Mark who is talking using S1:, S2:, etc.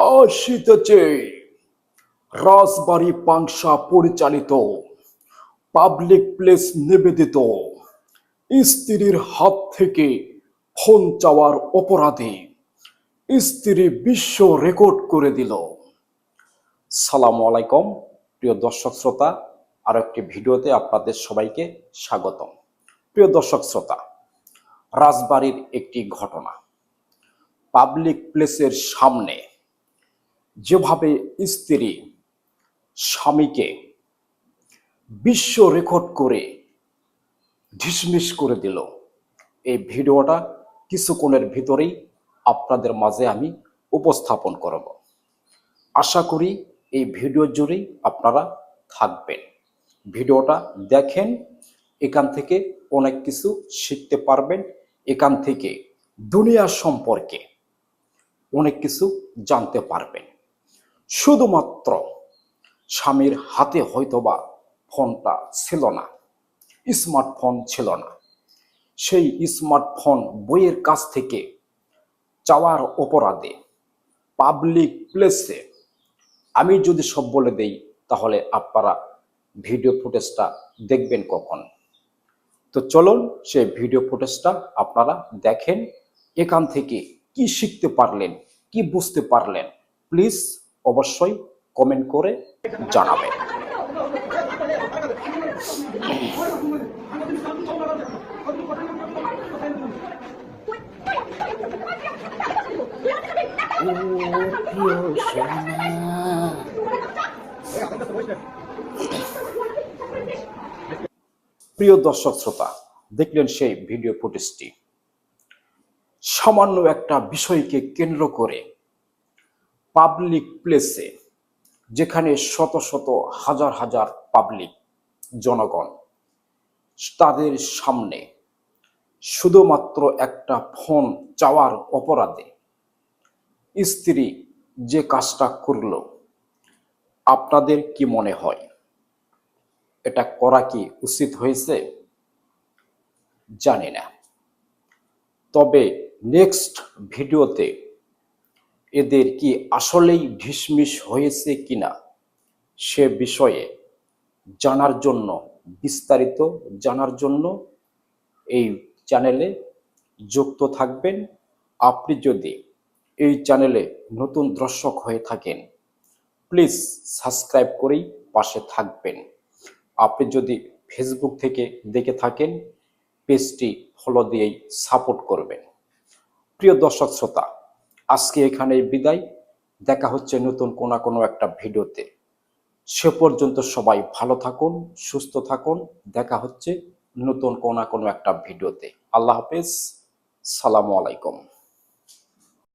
S1: আসিতেছে রাজবাড়ি পাংশা পরিচালিত public place নিবেদিত স্ত্রীর হাত থেকে ফোন চাওয়ার অপরাধে স্ত্রী বিশ্ব রেকর্ড করে দিল। সালাম আলাইকুম, প্রিয় দর্শক শ্রোতা আর একটি ভিডিওতে আপনাদের সবাইকে স্বাগতম। প্রিয় দর্শক শ্রোতা, রাজবাড়ির একটি ঘটনা পাবলিক প্লেসের সামনে যেভাবে স্ত্রী স্বামীকে বিশ্ব রেকর্ড করে ঢিসমিস করে দিল, এই ভিডিওটা কিছুক্ষণের ভিতরেই আপনাদের মাঝে আমি উপস্থাপন করব। আশা করি এই ভিডিও জুড়েই আপনারা থাকবেন। ভিডিওটা দেখেন, এখান থেকে অনেক কিছু শিখতে পারবেন, এখান থেকে দুনিয়া সম্পর্কে অনেক কিছু জানতে পারবেন। শুধুমাত্র স্বামীর হাতে হয়তোবা ফোনটা ছিল না, স্মার্টফোন ছিল না। সেই স্মার্টফোন বইয়ের কাছ থেকে চাওয়ার অপরাধে পাবলিক প্লেসে আমি যদি সব বলে দেই, তাহলে আপনারা ভিডিও ফুটেজটা দেখবেন কখন। তো চলুন সেই ভিডিও ফুটেজটা আপনারা দেখেন, এখান থেকে কি শিখতে পারলেন, কি বুঝতে পারলেন। প্লিজ অবশ্যই কমেন্ট করে জানাবেন প্রিয় দর্শক শ্রোতা, দেখলেন সেই ভিডিও ফুটেজটি সামান্য একটা বিষয়কে কেন্দ্র করে পাবলিক প্লেসে যেখানে শত শত হাজার হাজার পাবলিক জনগণ তাদের সামনে শুধুমাত্র একটা ফোন চাওয়ার অপরাধে স্ত্রী যে কাজটা করল, আপনাদের কি মনে হয়? এটা করা কি উচিত হয়েছে? জানি না। তবে নেক্সট ভিডিওতে এদের কি আসলেই ঢিসমিস হয়েছে কিনা? সে বিষয়ে জানার জন্য, বিস্তারিত জানার জন্য এই চ্যানেলে যুক্ত থাকবেন। আপনি যদি এই চ্যানেলে নতুন দর্শক হয়ে থাকেন, প্লিজ সাবস্ক্রাইব করেই পাশে থাকবেন। আপনি যদি ফেসবুক থেকে দেখে থাকেন, পেজটি ফলো দিয়েই সাপোর্ট করবেন। প্রিয় দর্শক শ্রোতা আজকে এখানে বিদায়। দেখা হচ্ছে নতুন কোনো কোনো একটা ভিডিওতে। সে পর্যন্ত সবাই ভালো থাকুন, সুস্থ থাকুন। দেখা হচ্ছে নতুন কোনো কোনো একটা ভিডিওতে। আল্লাহ হাফেজ। সালামু আলাইকুম।